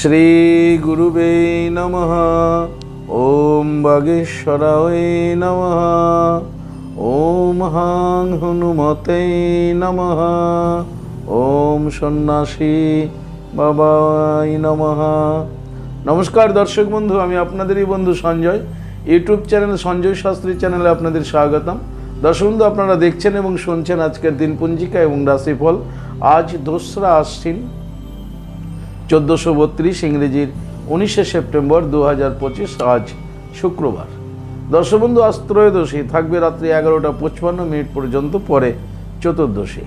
শ্রীগুরুবে নমঃ। ওম বাগেশ্বরায় নমঃ। ওম হাং হনুমতে নমঃ। ওম সন্ন্যাসী বাবাই নমঃ। নমস্কার দর্শক বন্ধু, আমি আপনাদেরই বন্ধু সঞ্জয়। ইউটিউব চ্যানেল সঞ্জয় শাস্ত্রী চ্যানেলে আপনাদের স্বাগতম। দর্শক বন্ধু, আপনারা দেখছেন এবং শুনছেন আজকের দিন পঞ্জিকা এবং রাশিফল। আজ দোসরা আশ্বিন চোদ্দোশো বত্রিশ ইংরেজির উনিশে সেপ্টেম্বর দু হাজার পঁচিশ, আজ শুক্রবার। দর্শবন্ধু আজ ত্রয়োদশী থাকবে রাত্রি এগারোটা পঁচপান্ন মিনিট পর্যন্ত, পরে চতুর্দশী।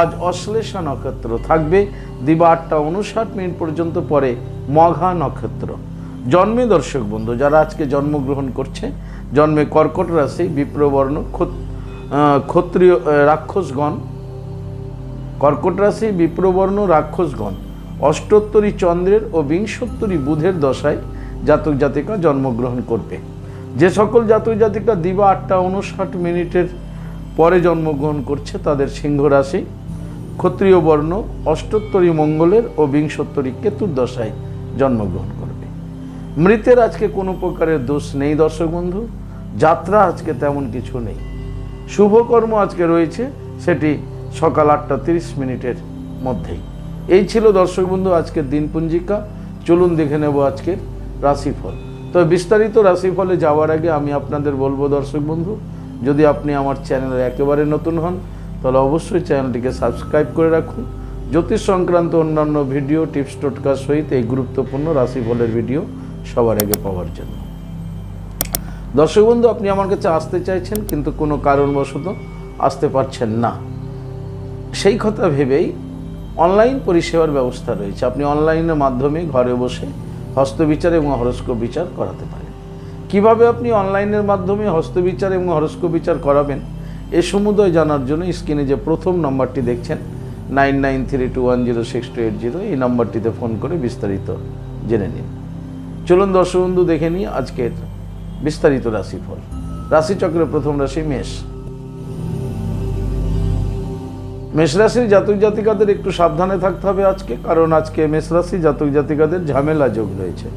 আজ অশ্লেষা নক্ষত্র থাকবে, দিবা আটটা উনষাট মিনিট পর্যন্ত, পরে মঘা নক্ষত্র। জন্মে দর্শক বন্ধু যারা আজকে জন্মগ্রহণ করছে, জন্মে কর্কট রাশি, বিপ্রবর্ণ ক্ষত্রিয় রাক্ষসগণ, কর্কট রাশি, বিপ্রবর্ণ, রাক্ষসগণ অষ্টোত্তরী চন্দ্রের ও বিংশোত্তরী বুধের দশায় জাতক জাতিকা জন্মগ্রহণ করবে। যে সকল জাতক জাতিকা দিবা আটটা উনষাট মিনিটের পরে জন্মগ্রহণ করছে তাদের সিংহ রাশি ক্ষত্রিয় বর্ণ, অষ্টোত্তরী মঙ্গলের ও বিংশোত্তরী কেতুর দশায় জন্মগ্রহণ করবে। মৃতের আজকে কোনো প্রকারের দোষ নেই দর্শক বন্ধু, যাত্রা আজকে তেমন কিছু নেই। শুভকর্ম আজকে রয়েছে, সেটি সকাল আটটা তিরিশ মিনিটের মধ্যেই। এই ছিল দর্শক বন্ধু আজকের দিনপঞ্জিকা চলুন দেখে নেব আজকের রাশিফল। তবে বিস্তারিত রাশিফলে যাওয়ার আগে আমি আপনাদের বলব দর্শক বন্ধু, যদি আপনি আমার চ্যানেলে একেবারে নতুন হন, তাহলে অবশ্যই চ্যানেলটিকে সাবস্ক্রাইব করে রাখুন। জ্যোতিষ সংক্রান্ত অন্যান্য ভিডিও, টিপস, টোটকা সহিত এই গুরুত্বপূর্ণ রাশিফলের ভিডিও সবার আগে পাওয়ার জন্য। দর্শক বন্ধু, আপনি আমার কাছে আসতে চাইছেন, কিন্তু কোনো কারণবশত আসতে পারছেন না। সেই কথা ভেবেই অনলাইন পরিষেবার ব্যবস্থা রয়েছে। আপনি অনলাইনের মাধ্যমে ঘরে বসে হস্তবিচার এবং হরস্কোপ বিচার করাতে পারেন। কীভাবে আপনি অনলাইনের মাধ্যমে হস্তবিচার এবং হরস্কোপ বিচার করাবেন, এ সমুদয় জানার জন্য স্ক্রিনে যে প্রথম নম্বরটি দেখছেন, nine nine three two one zero six two eight zero, এই নম্বরটিতে ফোন করে বিস্তারিত জেনে নিন। চলুন দর্শক বন্ধু, দেখে নিই আজকের বিস্তারিত রাশিফল। রাশিচক্রের প্রথম রাশি মেষ। মেষ রাশির জাতক জাতিকাদের একটু সাবধানে থাকতে হবে আজকে, কারণ আজকে মেষ রাশি জাতক জাতিকাদের ঝামেলা যোগ রয়েছে।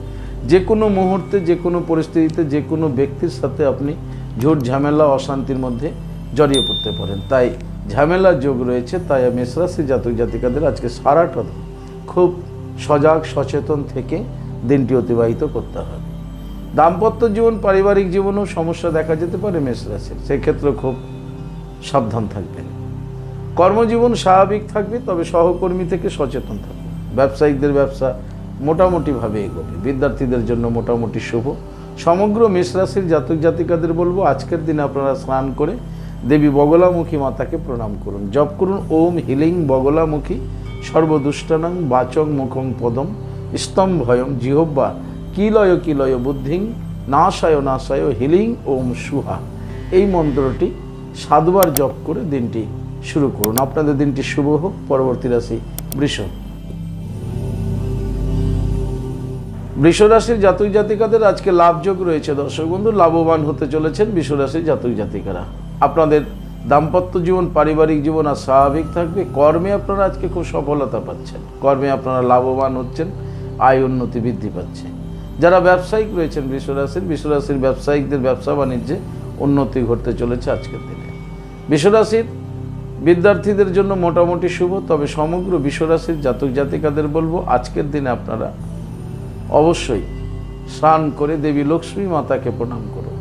যে কোনো মুহূর্তে, যে কোনো পরিস্থিতিতে, যে কোনো ব্যক্তির সাথে আপনি ঝুট ঝামেলা, অশান্তির মধ্যে জড়িয়ে পড়তে পারেন। তাই ঝামেলা যোগ রয়েছে, তাই মেষ রাশি জাতক জাতিকাদের আজকে সারাটা খুব সজাগ, সচেতন থেকে দিনটি অতিবাহিত করতে হবে। দাম্পত্য জীবন, পারিবারিক জীবনেও সমস্যা দেখা যেতে পারে মেষ রাশির। সেক্ষেত্রে খুব সাবধান থাকবেন। কর্মজীবন স্বাভাবিক থাকবে, তবে সহকর্মী থেকে সচেতন থাকবে। ব্যবসায়িকদের ব্যবসা মোটামুটিভাবে এগোবে। বিদ্যার্থীদের জন্য মোটামুটি শুভ। সমগ্র মেষ রাশির জাতক জাতিকাদের বলব, আজকের দিনে আপনারা স্নান করে দেবী বগলামুখী মাতাকে প্রণাম করুন। জপ করুন, ওম হিলিং বগলামুখী, সর্বদুষ্টানাং বাচং মুখং পদম, স্তম্ভয়ং জিহব্বা কিলয় কিলয় বুদ্ধিং, নাশায় নাশায় হিলিং, ওম সুহা। এই মন্ত্রটি সাতবার জপ করে দিনটি শুরু করুন। আপনাদের দিনটি শুভ হোক, পরবর্তী রাশি বৃষ। বৃষ রাশির জাতক জাতিকাদের আজকে লাভযোগ রয়েছে। দর্শক বন্ধু, লাভবান হতে চলেছেন বৃষ রাশির জাতক জাতিকারা। আপনাদের দাম্পত্য জীবন, পারিবারিক জীবন আর স্বাভাবিক থাকবে। কর্মে আপনারা আজকে খুব সফলতা পাচ্ছেন। কর্মে আপনারা লাভবান হচ্ছেন, আয় উন্নতি বৃদ্ধি পাচ্ছে। যারা ব্যবসায়িক রয়েছেন বৃষ রাশির বৃষ রাশির ব্যবসায়িকদের ব্যবসা বাণিজ্যে উন্নতি ঘটতে চলেছে আজকের দিনে। বৃষ রাশির বিদ্যার্থীদের জন্য মোটামুটি শুভ, তবে সমগ্র বিশ্বরাশির জাতক জাতিকাদের বলব, আজকের দিনে আপনারা অবশ্যই স্নান করে দেবী লক্ষ্মী মাতাকে প্রণাম করুন।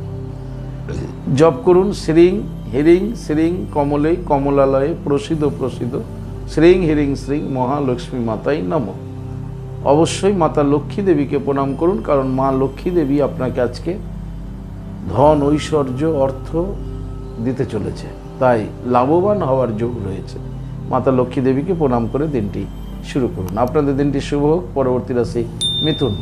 জপ করুন, শ্রীং হিরিং শ্রীং কমলে কমলালয়ে প্রসিদ্ধ প্রসিদ্ধ, শ্রীং হিরিং শ্রীং মহালক্ষ্মী মাতাই নম। অবশ্যই মাতা লক্ষ্মী দেবীকে প্রণাম করুন, কারণ মা লক্ষ্মী দেবী আপনাকে আজকে ধন, ঐশ্বর্য, অর্থ দিতে চলেছে। তাই লাভবান হওয়ার যোগ রয়েছে। মাতা লক্ষ্মী দেবীকে প্রণাম করে দিনটি শুরু করুন। আপনাদের দিনটি শুভ হোক। পরবর্তী রাশি মিথুন।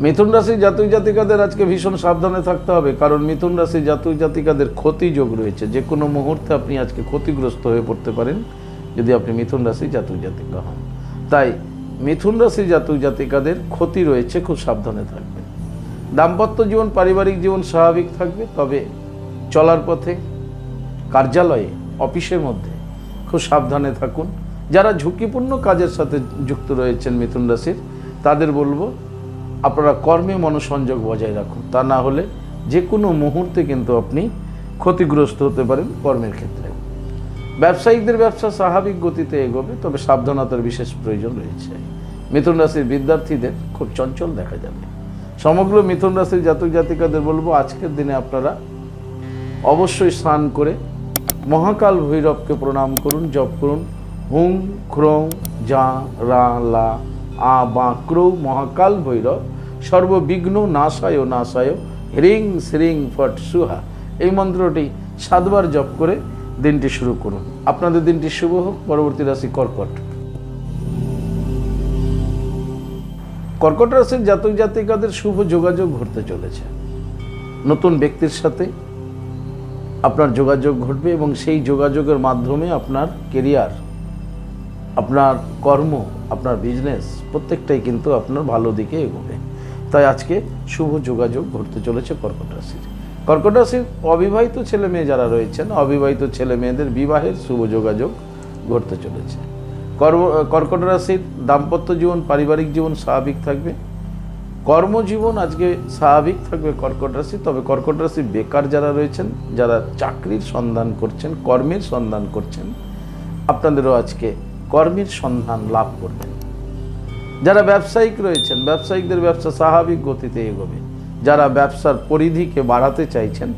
মিথুন রাশির জাতক জাতিকাদের আজকে ভীষণ সাবধানে থাকতে হবে, কারণ মিথুন রাশির জাতক জাতিকাদের ক্ষতি যোগ রয়েছে। যে কোনো মুহূর্তে আপনি আজকে ক্ষতিগ্রস্ত হয়ে পড়তে পারেন, যদি আপনি মিথুন রাশির জাতক জাতিকা হন। তাই মিথুন রাশির জাতক জাতিকাদের ক্ষতি রয়েছে, খুব সাবধানে থাকবেন। দাম্পত্য জীবন, পারিবারিক জীবন স্বাভাবিক থাকবে, তবে চলার পথে কার্যালয়ে, অফিসের মধ্যে খুব সাবধানে থাকুন। যারা ঝুঁকিপূর্ণ কাজের সাথে যুক্ত রয়েছেন মিথুন রাশির, তাদের বলব, আপনারা কর্মে মনোসংযোগ বজায় রাখুন। তা না হলে যে কোনো মুহূর্তে কিন্তু আপনি ক্ষতিগ্রস্ত হতে পারেন কর্মের ক্ষেত্রে। ব্যবসায়িকদের ব্যবসা স্বাভাবিক গতিতে এগোবে, তবে সাবধানতার বিশেষ প্রয়োজন রয়েছে। মিথুন রাশির বিদ্যার্থীদের খুব চঞ্চল দেখা যাবে। সমগ্র মিথুন রাশির জাতক জাতিকাদের বলব, আজকের দিনে আপনারা অবশ্যই স্নান করে মহাকাল ভৈরবকে প্রণাম করুন, জপ করুন। হুং, ক্রৌ, যা, রা, লা, আ, বা, ক্রৌ, মহাকাল ভৈরব, সর্ববিঘ্ন, নাশায় নাশায় হ্রিং, শ্রিং, ফট, সুহা। এই মন্ত্রটি সাতবার জপ করে দিনটি শুরু করুন। আপনাদের দিনটি শুভ হোক। পরবর্তী রাশি কর্কট। কর্কট রাশির জাতক জাতিকাদের শুভ যোগাযোগ ঘটতে চলেছে। নতুন ব্যক্তির সাথে আপনার যোগাযোগ ঘটবে এবং সেই যোগাযোগের মাধ্যমে আপনার কেরিয়ার আপনার কর্ম, আপনার বিজনেস প্রত্যেকটাই কিন্তু আপনার ভালো দিকে এগোবে। তাই আজকে শুভ যোগাযোগ ঘটতে চলেছে কর্কট রাশির। কর্কট রাশির অবিবাহিত ছেলে মেয়ে যারা রয়েছেন, অবিবাহিত ছেলে মেয়েদের বিবাহের শুভ যোগাযোগ ঘটতে চলেছে। কর্কট রাশির দাম্পত্য জীবন, পারিবারিক জীবন স্বাভাবিক থাকবে। কর্মজীবন আজকে স্বাভাবিক থাকবে কর্কট রাশি, তবে কর্কট রাশি বেকার যারা রয়েছেন, যারা চাকরির সন্ধান করছেন, কর্মের সন্ধান করছেন, আপনাদেরও আজকে কর্মের সন্ধান লাভ করবেন। যারা ব্যবসায়িক রয়েছেন, ব্যবসায়িকদের ব্যবসা স্বাভাবিক গতিতে এগোবে। যারা ব্যবসার পরিধিকে বাড়াতে চাইছেন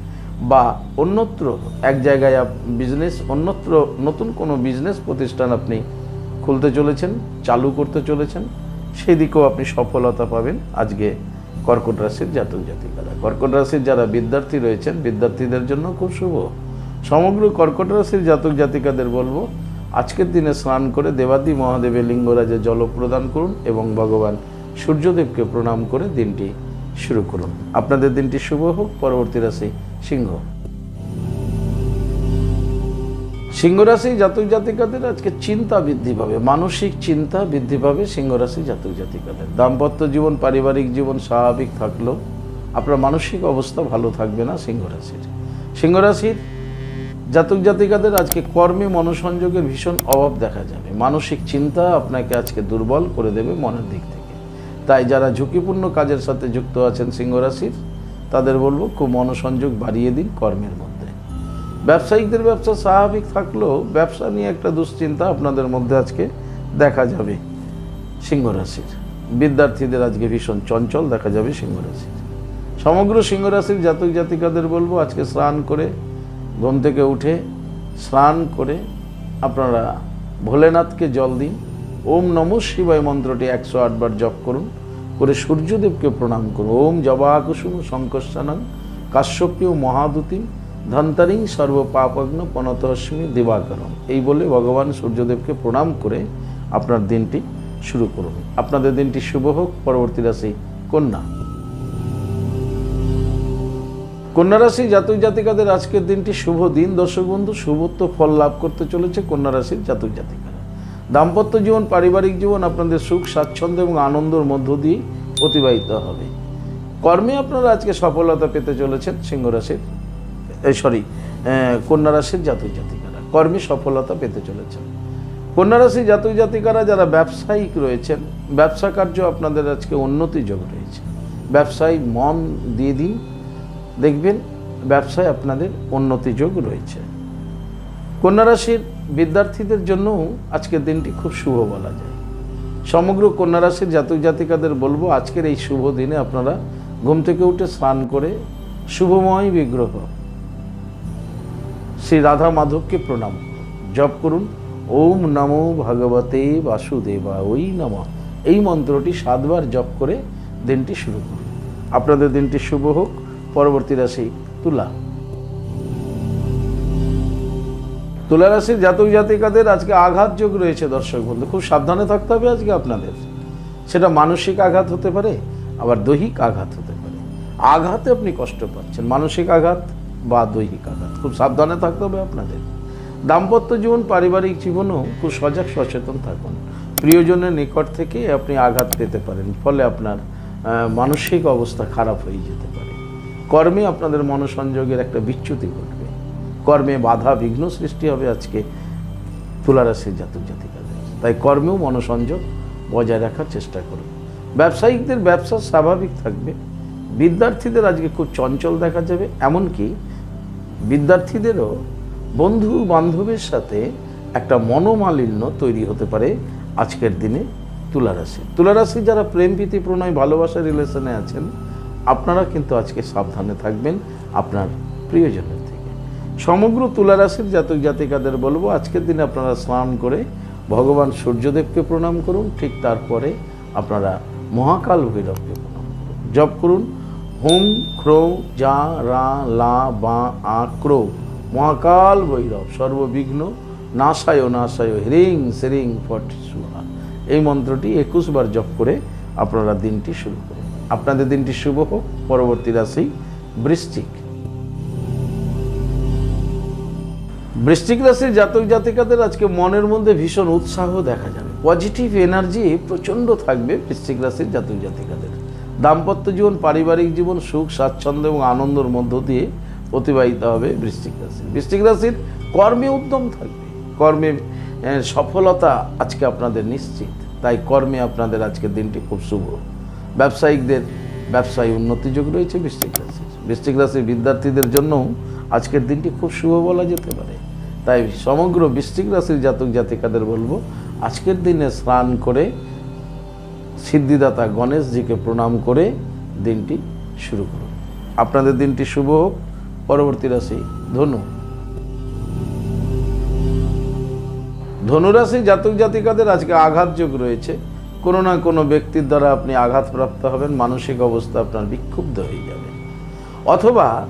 বা অন্যত্র, এক জায়গায় বিজনেস অন্যত্র, নতুন কোনো বিজনেস প্রতিষ্ঠান আপনি খুলতে চলেছেন, চালু করতে চলেছেন সেদিকেও আপনি সফলতা পাবেন আজকে কর্কট রাশির জাতক জাতিকারা। কর্কট রাশির যারা বিদ্যার্থী রয়েছেন, বিদ্যার্থীদের জন্য খুব শুভ। সমগ্র কর্কট রাশির জাতক জাতিকাদের বলব, আজকের দিনে স্নান করে দেবাদি মহাদেবের লিঙ্গরাজে জল প্রদান করুন এবং ভগবান সূর্যদেবকে প্রণাম করে দিনটি শুরু করুন। আপনাদের দিনটি শুভ হোক, পরবর্তী রাশি সিংহ। সিংহরাশি জাতক জাতিকাদের আজকে চিন্তা বৃদ্ধি পাবে, মানসিক চিন্তা বৃদ্ধি পাবে সিংহরাশি জাতক জাতিকাদের। দাম্পত্য জীবন, পারিবারিক জীবন স্বাভাবিক থাকলেও আপনার মানসিক অবস্থা ভালো থাকবে না সিংহরাশির। সিংহরাশির জাতক জাতিকাদের আজকে কর্মে মনোসংযোগের ভীষণ অভাব দেখা যাবে, মানসিক চিন্তা আপনাকে আজকে দুর্বল করে দেবে মনের দিক থেকে। তাই যারা ঝুঁকিপূর্ণ কাজের সাথে যুক্ত আছেন সিংহরাশির, তাদের বলব খুব মনোসংযোগ বাড়িয়ে দিন কর্মের মধ্যে। ব্যবসায়িকদের ব্যবসা স্বাভাবিক থাকলেও ব্যবসা নিয়ে একটা দুশ্চিন্তা আপনাদের মধ্যে আজকে দেখা যাবে সিংহরাশির। বিদ্যার্থীদের আজকে ভীষণ চঞ্চল দেখা যাবে সিংহরাশির। সমগ্র সিংহরাশির জাতক জাতিকাদের বলব, আজকে স্নান করে, ঘুম থেকে উঠে স্নান করে আপনারা ভোলেনাথকে জল দিন। ওম নম শিবায় মন্ত্রটি একশো আটবার জপ করুন, করে সূর্যদেবকে প্রণাম করুন। ওম জবা কুসুম শঙ্কর্ষানং কাশ্যপীয় মহাদুতিম। ধন্তারিং সর্ব পাপগ্ন পনতস্মি দিবাকরম। এই বলে ভগবান সূর্যদেবকে প্রণাম করে আপনার দিনটি শুরু করুন। আপনাদের দিনটি শুভ হোক। পরবর্তী রাশি কন্যা। কন্যা রাশি জাতক জাতিকাদের আজকের দিনটি শুভ দিন। দর্শক বন্ধু, শুভত্ব ফল লাভ করতে চলেছে কন্যা রাশির জাতক জাতিকারা। দাম্পত্য জীবন, পারিবারিক জীবন আপনাদের সুখ, স্বাচ্ছন্দ্য এবং আনন্দের মধ্য দিয়ে অতিবাহিত হবে। কর্মে আপনারা আজকে সফলতা পেতে চলেছেন সিংহ রাশির। এই সরি কন্যা রাশির জাতক জাতিকারা। কর্মে সফলতা পেতে চলেছেন। কন্যা রাশি জাতক জাতিকারা যারা ব্যবসায়িক রয়েছেন, ব্যবসা কার্য আপনাদের আজকে উন্নতি যোগ রয়েছে। ব্যবসায় মন দিয়ে দিন, দেখবেন ব্যবসায় আপনাদের উন্নতি যোগ রয়েছে। কন্যা রাশির বিদ্যার্থীদের জন্য আজকের দিনটি খুব শুভ বলা যায়। সমগ্র কন্যা রাশির জাতক জাতিকাদের বলব, আজকের এই শুভ দিনে আপনারা ঘুম থেকে উঠে স্নান করে শুভময় বিগ্রহ শ্রী রাধা মাধবকে প্রণাম। জপ করুন। ওম নমো ভগবতে বাসুদেবা ওই নম। এই মন্ত্রটি সাতবার জপ করে দিনটি শুরু করুন। আপনাদের দিনটি শুভ হোক। পরবর্তী রাশি তুলা। তুলা রাশির জাতক জাতিকাদের আজকে আঘাত যোগ রয়েছে দর্শক বন্ধু। খুব সাবধানে থাকতে হবে আজকে আপনাদের। সেটা মানসিক আঘাত হতে পারে, আবার দৈহিক আঘাত হতে পারে। আঘাতে আপনি কষ্ট পাচ্ছেন। মানসিক আঘাত বা দৈহিক আঘাত। খুব সাবধানে থাকতে হবে আপনাদের। দাম্পত্য জীবন, পারিবারিক জীবনও খুব সজাগ, সচেতন থাকুন। প্রিয়জনের নিকট থেকে আপনি আঘাত পেতে পারেন, ফলে আপনার মানসিক অবস্থা খারাপ হয়ে যেতে পারে। কর্মে আপনাদের মনোসংযোগের একটা বিচ্যুতি ঘটবে। কর্মে বাধা, বিঘ্ন সৃষ্টি হবে আজকে তুলারাশির জাতক জাতিকাদের। তাই কর্মেও মনোসংযোগ বজায় রাখার চেষ্টা করুন। ব্যবসায়িকদের ব্যবসা স্বাভাবিক থাকবে। বিদ্যার্থীদের আজকে খুব চঞ্চল দেখা যাবে, এমনকি বিদ্যার্থীদেরও বন্ধু বান্ধবের সাথে একটা মনোমালিন্য তৈরি হতে পারে আজকের দিনে তুলারাশি তুলারাশি যারা প্রেম, প্রীতি, প্রণয়, ভালোবাসা রিলেশনে আছেন, আপনারা কিন্তু আজকে সাবধানে থাকবেন আপনার প্রিয়জনের থেকে। সমগ্র তুলারাশির জাতক, জাতিকাদের বলব, আজকের দিনে আপনারা স্নান করে ভগবান সূর্যদেবকে প্রণাম করুন, ঠিক তারপরে আপনারা মহাকাল ভৈরবকে প্রণাম করুন। জপ করুন হুম, ক্রৌ, যা, রা, লা, বা, আ, ক্রৌ। মহাকাল ভৈরব, সর্ববিঘ্ন, নাশায় নাশায় হ্রিং, শ্রিং, ফট, সুহা। এই মন্ত্রটি একুশ বার জপ করে আপনারা দিনটি শুরু করুন। আপনাদের দিনটি শুভ হোক। পরবর্তী রাশি বৃশ্চিক। বৃশ্চিক রাশির জাতক জাতিকাদের আজকে মনের মধ্যে ভীষণ উৎসাহ দেখা যাবে। পজিটিভ এনার্জি প্রচণ্ড থাকবে বৃশ্চিক রাশির জাতক জাতিকাদের। দাম্পত্য জীবন, পারিবারিক জীবন, সুখ, স্বাচ্ছন্দ্য এবং আনন্দের মধ্য দিয়ে অতিবাহিত হবে বৃশ্চিক রাশি। বৃশ্চিক রাশির কর্মে উদ্যম থাকবে। কর্মে সফলতা আজকে আপনাদের নিশ্চিত। তাই কর্মে আপনাদের আজকের দিনটি খুব শুভ। ব্যবসায়িকদের, ব্যবসায় উন্নতি যোগ রয়েছে বৃশ্চিক রাশির। বৃশ্চিক রাশির বিদ্যার্থীদের জন্যও আজকের দিনটি খুব শুভ বলা যেতে পারে। তাই সমগ্র বৃশ্চিক রাশির জাতক জাতিকাদের বলব, আজকের দিনে স্নান করে সিদ্ধিদাতা গণেশজিকে প্রণাম করে দিনটি শুরু করুন। আপনাদের দিনটি শুভ হোক। পরবর্তী রাশি ধনু। ধনুরাশি জাতক জাতিকাদের আজকে আঘাতযোগ রয়েছে। কোনো না কোনো ব্যক্তির দ্বারা আপনি আঘাতপ্রাপ্ত হবেন, মানসিক অবস্থা আপনার বিক্ষুব্ধ হয়ে যাবে। অথবা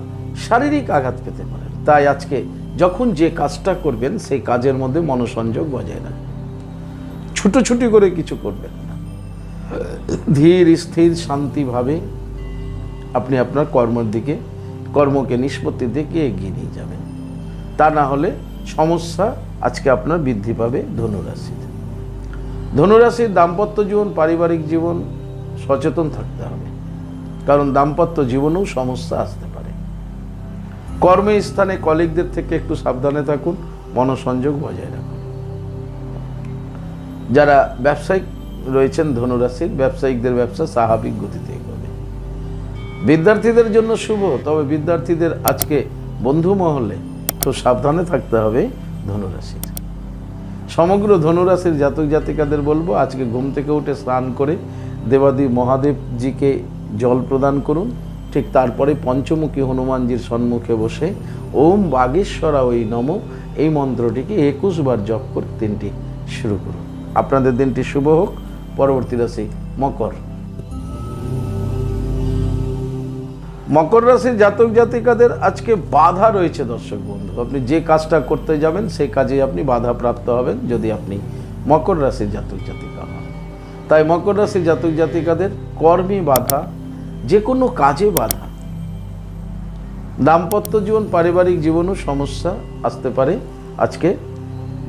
শারীরিক আঘাত পেতে পারেন। তাই আজকে যখন যে কাজটা করবেন, সেই কাজের মধ্যে মনোসংযোগ বজায় রাখবেন। ছুটোছুটি করে কিছু করবেন। ধীর, স্থির, শান্তিভাবে আপনি আপনার কর্মের দিকে, কর্মকে, নিষ্পত্তির দিকে এগিয়ে নিয়ে যাবেন। তা না হলে সমস্যা আজকে আপনার বৃদ্ধি পাবে ধনুরাশিতে। ধনুরাশির দাম্পত্য জীবন, পারিবারিক জীবন, সচেতন থাকতে হবে। কারণ দাম্পত্য জীবনেও সমস্যা আসতে পারে। কর্মস্থানে কলিগদের থেকে একটু সাবধানে থাকুন, মনোসংযোগ বজায় রাখুন। যারা ব্যবসায়িক রয়েছেন ধনুরাশির ব্যবসায়িকদের ব্যবসা স্বাভাবিক গতিতে এগোবে। বিদ্যার্থীদের জন্য শুভ, তবে বিদ্যার্থীদের আজকে বন্ধু মহলে তো সাবধানে থাকতে হবে ধনুরাশির। সমগ্র ধনুরাশির জাতক জাতিকাদের বলব, আজকে ঘুম থেকে উঠে স্নান করে দেবাদি মহাদেবজিকে জল প্রদান করুন। ঠিক তারপরে পঞ্চমুখী হনুমানজির সম্মুখে বসে ওম বাগেশ্বরা ওই নম, এই মন্ত্রটিকে একুশ বার জপ করে দিনটি শুরু করুন। আপনাদের দিনটি শুভ হোক। পরবর্তী রাশি মকর। মকর রাশির জাতক জাতিকাদের আজকে বাধা রয়েছে দর্শক বন্ধু। আপনি যে কাজটা করতে যাবেন, সেই কাজে আপনি বাধা প্রাপ্ত হবেন যদি আপনি মকর রাশির জাতক জাতিকা হন। তাই মকর রাশির জাতক জাতিকাদের কর্মী বাধা, যে কোনো কাজে বাধা। দাম্পত্য জীবন, পারিবারিক জীবনও সমস্যা আসতে পারে আজকে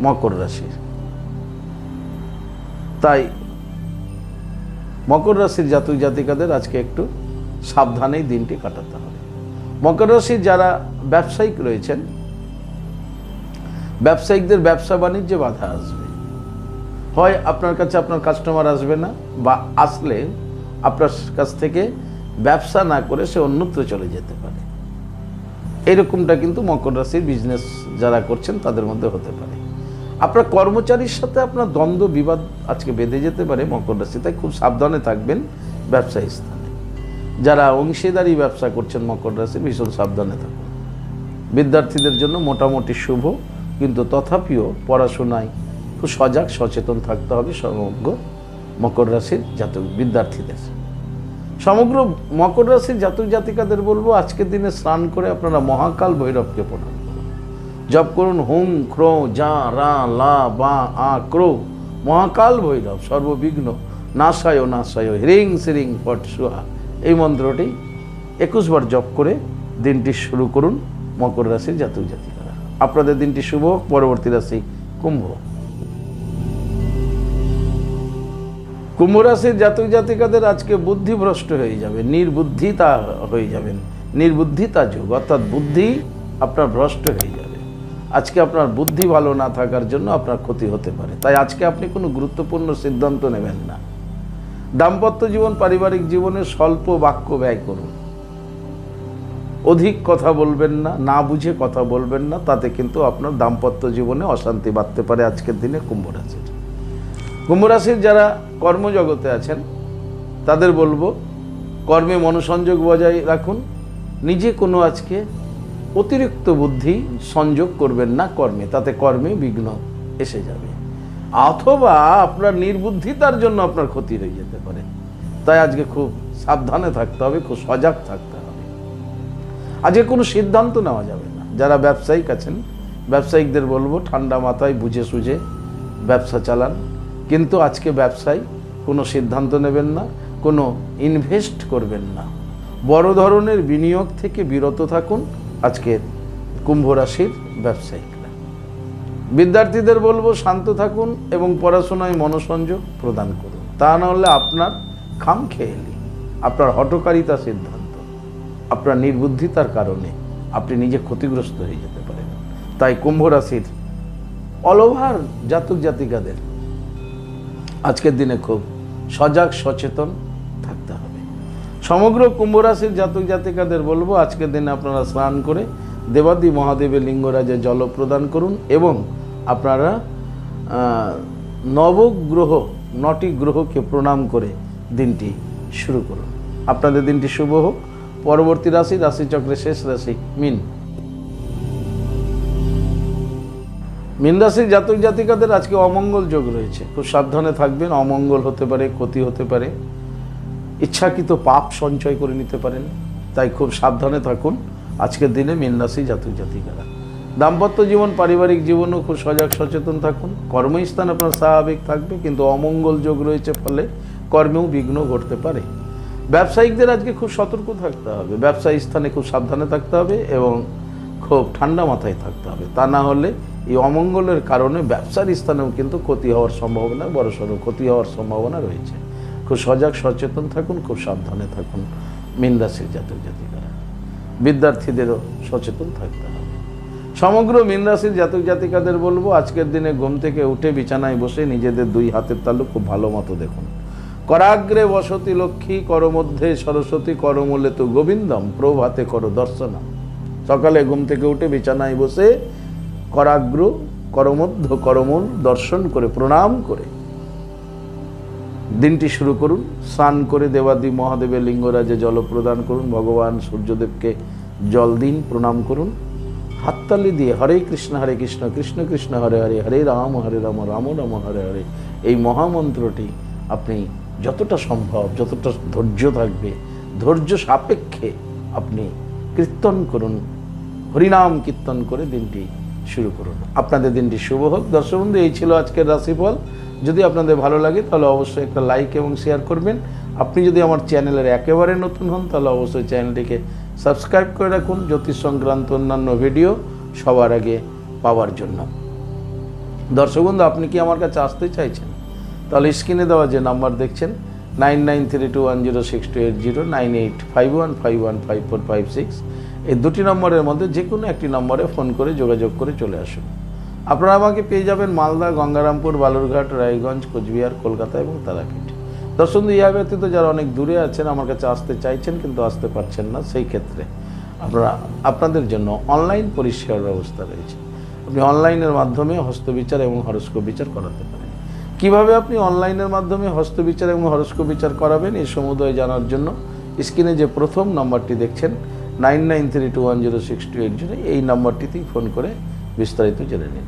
মকর রাশির। তাই মকর রাশির জাতক জাতিকাদের আজকে একটু সাবধানেই দিনটি কাটাতে হবে। মকর রাশির যারা ব্যবসায়িক রয়েছেন, ব্যবসায়িকদের ব্যবসা বাণিজ্যে বাধা আসবে। হয় আপনার কাছে আপনার কাস্টমার আসবে না, বা আসলে আপনার কাছ থেকে ব্যবসা না করে সে অন্যত্র চলে যেতে পারে। এরকমটা কিন্তু মকর রাশির বিজনেস যারা করছেন তাদের মধ্যে হতে পারে। আপনার কর্মচারীর সাথে আপনার দ্বন্দ্ব, বিবাদ আজকে বেঁধে যেতে পারে মকর রাশি, তাই খুব সাবধানে থাকবেন ব্যবসায়ী স্থানে। যারা অংশীদারি ব্যবসা করছেন মকর রাশি, ভীষণ সাবধানে থাকুন। বিদ্যার্থীদের জন্য মোটামুটি শুভ, কিন্তু তথাপিও পড়াশোনায় খুব সজাগ, সচেতন থাকতে হবে সমগ্র মকর রাশির জাতক বিদ্যার্থীদের। সমগ্র মকর রাশির জাতক জাতিকাদের বলব, আজকের দিনে স্নান করে আপনারা মহাকাল ভৈরবকে করুন জপ করুন হুম ক্রো, যা, রা, লা, বা, আ, ক্রো। মহাকাল ভৈরব, সর্ববিঘ্ন, নাশায় নাশায় হ্রিং শ্রিং ফট সুহা এই মন্ত্রটি একুশ বার জপ করে দিনটি শুরু করুন মকর রাশির জাতক জাতিকারা। আপনাদের দিনটি শুভ পরবর্তী রাশি কুম্ভ কুম্ভ রাশির জাতক জাতিকাদের আজকে বুদ্ধিভ্রষ্ট হয়ে যাবে, নির্বুদ্ধিতা হয়ে যাবেন, নির্বুদ্ধিতা যুগ, অর্থাৎ বুদ্ধি আপনার ভ্রষ্ট হয়ে যাবে। আজকে আপনার বুদ্ধি ভালো না থাকার জন্য আপনার ক্ষতি হতে পারে। তাই আজকে আপনি কোনো গুরুত্বপূর্ণ সিদ্ধান্ত নেবেন না। দাম্পত্য জীবন, পারিবারিক জীবনে স্বল্প বাক্য ব্যয় করুন। অধিক কথা বলবেন না না বুঝে কথা বলবেন না, তাতে কিন্তু আপনার দাম্পত্য জীবনে অশান্তি বাড়তে পারে আজকের দিনে কুম্ভ রাশির কুম্ভ রাশির যারা কর্মজগতে আছেন, তাদের বলব, কর্মে মনোসংযোগ বজায় রাখুন। নিজে কোনো আজকে অতিরিক্ত বুদ্ধি সংযোগ করবেন না কর্মে, তাতে কর্মে বিঘ্ন এসে যাবে। অথবা আপনার নির্বুদ্ধিতার জন্য আপনার ক্ষতি হয়ে যেতে পারে। তাই আজকে খুব সাবধানে থাকতে হবে, খুব সজাগ থাকতে হবে। আজকে কোনো সিদ্ধান্ত নেওয়া যাবে না। যারা ব্যবসায়িক আছেন, ব্যবসায়িকদের বলব, ঠান্ডা মাথায় বুঝে সুঝে ব্যবসা চালান। কিন্তু আজকে ব্যবসায় কোনো সিদ্ধান্ত নেবেন না, কোনো ইনভেস্ট করবেন না। বড় ধরনের বিনিয়োগ থেকে বিরত থাকুন আজকে কুম্ভ রাশির ব্যবসায়িকরা। বিদ্যার্থীদের বলব, শান্ত থাকুন এবং পড়াশোনায় মনোসংযোগ প্রদান করুন। তা না হলে আপনার খাম খেয়েলি আপনার হটকারিতা সিদ্ধান্ত, আপনার নির্বুদ্ধিতার কারণে আপনি নিজে ক্ষতিগ্রস্ত হয়ে যেতে পারেন। তাই কুম্ভ রাশির অল ওভার জাতক জাতিকাদের আজকের দিনে খুব সজাগ, সচেতন সমগ্র কুম্ভ রাশির জাতক জাতিকাদের বলব আজকের দিনে আপনারা স্নান করে দেবাদি মহাদেবের লিঙ্গরাজে জল প্রদান করুন এবং আপনারা নবগ্রহ, নটি গ্রহকে প্রণাম করে দিনটি শুরু করুন। আপনাদের দিনটি শুভ হোক। পরবর্তী রাশি রাশিচক্রের শেষ রাশি, মিন। মিন রাশির জাতক জাতিকাদের আজকে অমঙ্গল যোগ রয়েছে। খুব সাবধানে থাকবেন, অমঙ্গল হতে পারে, ক্ষতি হতে পারে। ইচ্ছাকৃত পাপ সঞ্চয় করে নিতে পারেন। তাই খুব সাবধানে থাকুন। আজকের দিনে মিন্নাসি জাতক জাতিকারা। দাম্পত্য জীবন, পারিবারিক জীবনও খুব সজাগ সচেতন থাকুন। কর্মস্থান আপনার স্বাভাবিক থাকবে, কিন্তু অমঙ্গল যোগ রয়েছে ফলে কর্মেও বিঘ্ন ঘটতে পারে। ব্যবসায়িকদের আজকে খুব সতর্ক থাকতে হবে। ব্যবসায়ী স্থানে খুব সাবধানে থাকতে হবে এবং খুব ঠান্ডা মাথায় থাকতে হবে। তা না হলে এই অমঙ্গলের কারণে ব্যবসার স্থানেও কিন্তু ক্ষতি হওয়ার সম্ভাবনা, বড়সড় ক্ষতি হওয়ার সম্ভাবনা রয়েছে। খুব সজাগ, সচেতন থাকুন, খুব সাবধানে থাকুন। মীন জাতক জাতিকারা, বিদ্যার্থীদেরও সচেতন থাকতে হবে। সমগ্র মীন জাতক জাতিকাদের বলব, আজকের দিনে ঘুম থেকে উঠে বিছানায় বসে নিজেদের দুই হাতের তালু খুব ভালো মতো দেখুন। করাগ্রে বসতি লক্ষ্মী, করমধ্যে সরস্বতী করমূলে তো গোবিন্দম, প্রভাতে কর দর্শনম। সকালে ঘুম থেকে উঠে বিছানায় বসে করাগ্র, করমধ্য, করমূল দর্শন করে, প্রণাম করে দিনটি শুরু করুন, স্নান করে দেবাদি মহাদেবের লিঙ্গরাজে জল প্রদান করুন, ভগবান সূর্যদেবকে জল দিন, প্রণাম করুন। হাততালি দিয়ে হরে কৃষ্ণ হরে কৃষ্ণ কৃষ্ণ কৃষ্ণ, হরে হরে হরে রাম হরে রাম রাম রাম, হরে হরে। এই মহামন্ত্রটি আপনি যতটা সম্ভব, যতটা ধৈর্য থাকবে, ধৈর্য সাপেক্ষে আপনি কীর্তন করুন, হরিনাম কীর্তন করে দিনটি শুরু করুন। আপনাদের দিনটি শুভ হোক। দর্শক বন্ধু, এই ছিল আজকের রাশিফল। যদি আপনাদের ভালো লাগে, তাহলে অবশ্যই একটা লাইক এবং শেয়ার করবেন। আপনি যদি আমার চ্যানেলের একেবারে নতুন হন, তাহলে অবশ্যই চ্যানেলটিকে সাবস্ক্রাইব করে রাখুন, জ্যোতিষ সংক্রান্ত অন্যান্য ভিডিও সবার আগে পাওয়ার জন্য। দর্শক বন্ধু, আপনি কি আমার কাছে আসতে চাইছেন? তাহলে স্ক্রিনে দেওয়া যে নাম্বার দেখছেন nine nine three two one zero six two eight zero nine eight five one five one five four five six এই দুটি নম্বরের মধ্যে যে কোনো একটি নম্বরে ফোন করে যোগাযোগ করে চলে আসুন। আপনারা আমাকে পেয়ে যাবেন মালদা, গঙ্গারামপুর, বালুরঘাট, রায়গঞ্জ, কোচবিহার, কলকাতা এবং তারাপীঠ। দর্শন ইয়া ব্যতীত যারা অনেক দূরে আছেন, আমার কাছে আসতে চাইছেন কিন্তু আসতে পারছেন না, সেই ক্ষেত্রে আপনারা, আপনাদের জন্য অনলাইন পরিষেবার ব্যবস্থা রয়েছে। আপনি অনলাইনের মাধ্যমে হস্তবিচার এবং হরস্কোপ বিচার করাতে পারেন। কীভাবে আপনি অনলাইনের মাধ্যমে হস্তবিচার এবং হরস্কোপ বিচার করাবেন, এই সমুদয় জানার জন্য স্ক্রিনে যে প্রথম নাম্বারটি দেখছেন, nine nine three two one zero six two eight zero, এই নাম্বারটিতেই ফোন করে বিস্তারিত জেনে নিন।